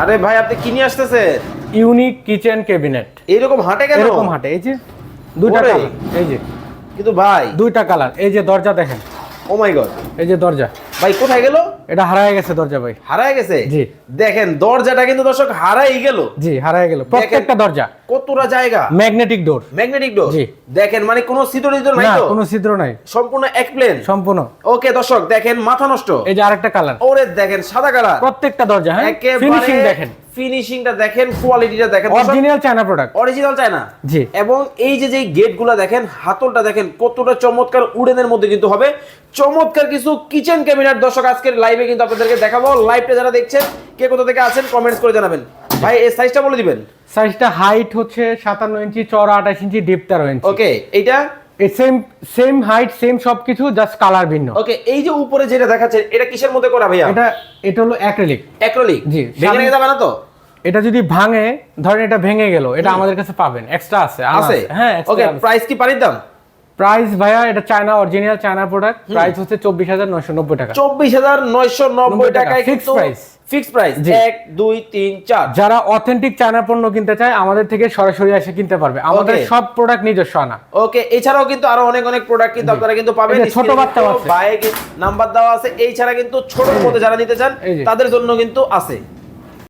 আরে ভাই আপনি কি নিয়ে আসতেছেন? Unique kitchen cabinet. এরকম হাঁটে কেন? এরকম হাঁটে এই যে দুইটা কালার এই যে। কিন্তু ভাই। দুইটা কালার এই যে দরজা দেখেন। ও মাই গড এই যে দরজা। ভাই কোথায় গেল? এটা হারায় গেছে দরজা ভাই। হারায় গেছে? জি। দেখেন দরজাটা কিন্তু দর্শক হারাই গেল। জি হারায় গেল। প্রত্যেকটা দরজা। কতটা জায়গা? ম্যাগনেটিক ডোর ম্যাগনেটিক ডোর জি। দেখেন মানে কোনো ছিদ্র ছিদ্র নাই না তো? কোনো ছিদ্র নাই। সম্পূর্ণ এক প্লেন সম্পূর্ণ। ওকে দর্শক দেখেন মাথা নষ্ট। এই যে আরেকটা কালার ওরে দেখেন সাদা কালার প্রত্যেকটা দরজা হ্যাঁ? ফিনিশিং দেখেন। ফিনিশিংটা দেখেন কোয়ালিটিটা দেখেন। অরিজিনাল চায়না প্রোডাক্ট অরিজিনাল চায় না জি। এবং এই যে যে গেটগুলো দেখেন হাতলটা দেখেন কতটা চমৎকার উডেনের মধ্যে কিন্তু হবে। চমৎকার কিছু কিচেন ক্যাবিনেট দর্শক আজকের লাইভে কিন্তু আপনাদেরকে দেখাবো। লাইভটা যারা দেখছেন কে কোথা থেকে আছেন কমেন্টস করে জানাবেন। ভাই এই সাইজটা বলে দিবেন। সাইজটা হাইট হচ্ছে সাতান্ন ইঞ্চি চড়া আঠাশ ইঞ্চি ডিপ তেরো ইঞ্চি। ওকে এইটা? সেম সেম হাইট সেম সবকিছু জাস্ট কালার ভিন্ন। ওকে এই যে উপরে যেটা দেখাচ্ছেন এটা কিসের মধ্যে করা ভাইয়া? এটা এটা হলো অ্যাক্রিলিক অ্যাক্রিলিক জি, ভেঙে যাবে না তো? এটা যদি ভাঙে ধরেন এটা ভেঙে গেল এটা আমাদের কাছে পাবেন এক্সট্রা আছে আছে? হ্যাঁ ওকে প্রাইস কি পারি দাম? প্রাইস ভাইয়া এটা China original China product price হচ্ছে চব্বিশ হাজার নয়শো নব্বই টাকা। চব্বিশ হাজার নয়শো নব্বই নব্বই টাকা, টাকায় কিন্তু price। Fixed price. এক দুই তিন চার। যারা অথেন্টিক চায়না পণ্য কিনতে চায় আমাদের থেকে সরাসরি এসে কিনতে পারবে। আমাদের সব প্রোডাক্ট নিজস্ব আনা। ওকে এছাড়াও কিন্তু আরও অনেক অনেক প্রোডাক্ট কিন্তু আপনারা কিন্তু পাবেন। ছোট বাচ্চা আছে। বাইক নাম্বার দেওয়া আছে। এই ছাড়া কিন্তু ছোট মধ্যে যারা নিতে চান তাদের জন্য কিন্তু আছে।